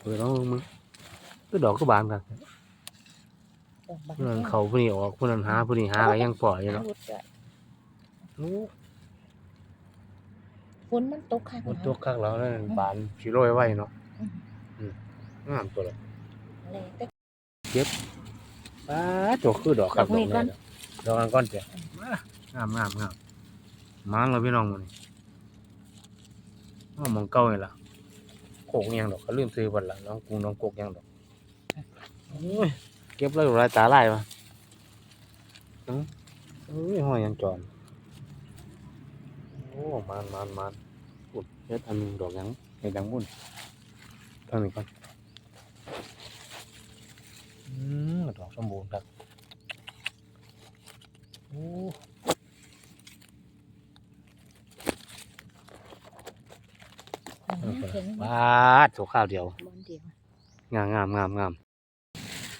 เปิดลองมึงก็ดอกก็บานกันดอกบานผู้นั้นเขาผู้นี้ออกผู้นั้นหาผู้นี้หาก็ยังปล่อยอยู่เนาะรุดด้วยโอ้ฝนมันตกค่ะหมดตัวคักแล้วนั่นบานสิโรยไว้เนาะอืมงามตัวละเลยแต่ป้าดตัวคือดอกครับดอกนี้ก่อนดอกนั้นก่อนจ้ะงามงามงามมาแล้วพี่น้องมื้อนี้อ้อมองเก่านี่ล่ะ โกกยังดอกเขาลืมซื้อบัดละน้องกรุงน้องโกกยังดอกโอ้ยเก็บแล้วหลายตาหลายวะอื้อเอ้ยห้อยยังจอนโอ้มานมานมานปุ่นเฮ็ดอันนึงดอกยังเฮ็ดยังบุ่นทางนี้ก่อนอืมดอกสมบูรณ์ครับโอ้ เห็น บาดตัวข้าวเดียวงามงามงามงาม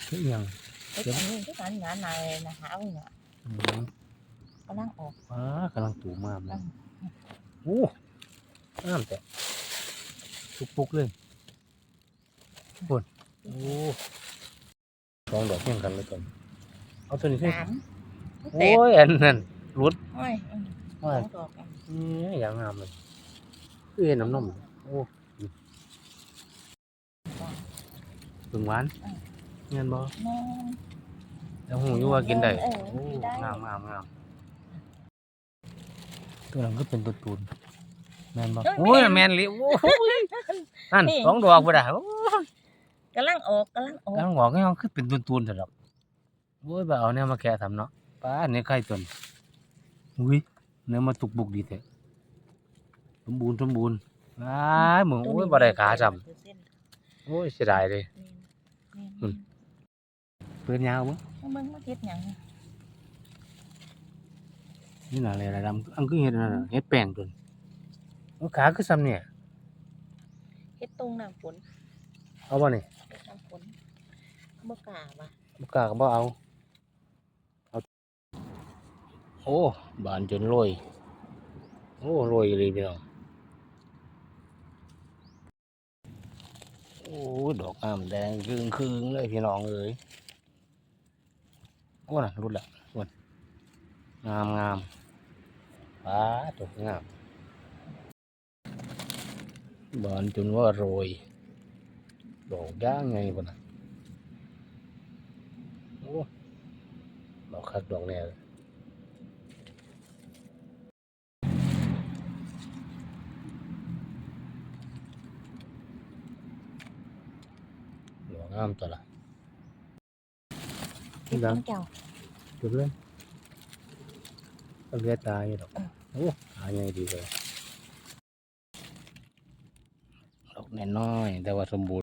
เฮ้ยยังไอ้อันนี้ที่การงานนายนะหาเอาเนี่ยกำลังออกว้ากำลังตูมากเลยโอ้งามแต่ทุกปุกเลยปนโอ้สองดอกเพียงกันเลยกันเอาตัวนี้สิสามโอ้ยอันนั้นรุดโอ้ยสองดอกนี่อย่างงามเลยคือเห็นน้ำนม โอ้ถึงหวานเงินบ่น้องแล้วหูอยู่ว่ากินได้เออโอ้กินได้งามงามงามตัวนั้นก็เป็นตัวตูนแมนบ่โอ้ยแมนเลยโอ้ยนั่นสองดอกบ่ได้โอ้ยกำลังออกกำลังออกกำลังบอกให้มันคือเป็นตูนๆแต่ดอกโอ้ยบ่เอาเนี่ยมาแกะทำเนาะป้าเนี่ยไข่ตนอุ้ยเนื้อมาตุกบุกดีแท้สมบูรณ์สมบูรณ์ อ้ายมึงโอ้ยบ่ได้ขาจำโอ้ยเสียดายเลยอืมเปืนยาวบ่เบิ่งมาเฮ็ดหยังนี่น่ะอะไรอะไรดำอันคือเฮ็ดนั่นน่ะเฮ็ดแป้งตัวโอ้ขาคือซ้ำเนี่ยเฮ็ดตรงน้ำฝนเอาบ่นี่เฮ็ดน้ำฝนบ่กล้าว่ะบ่กล้าก็บ่เอาเอาโอ้บานจนโรยโอ้โรยเลยพี่น้อง โอ้ดอกงามแดงคืงคืงเลยพี่น้องเอ้ยโอ้น่ะรุดละรุดงามงามป้าดอกงามบานจนว่าโรยดอกย่างไงบ่น่ะโอ้ดอกคักดอกแน่เลย ดอกงามตัวละเฮ็ดของเจ้าจบเลย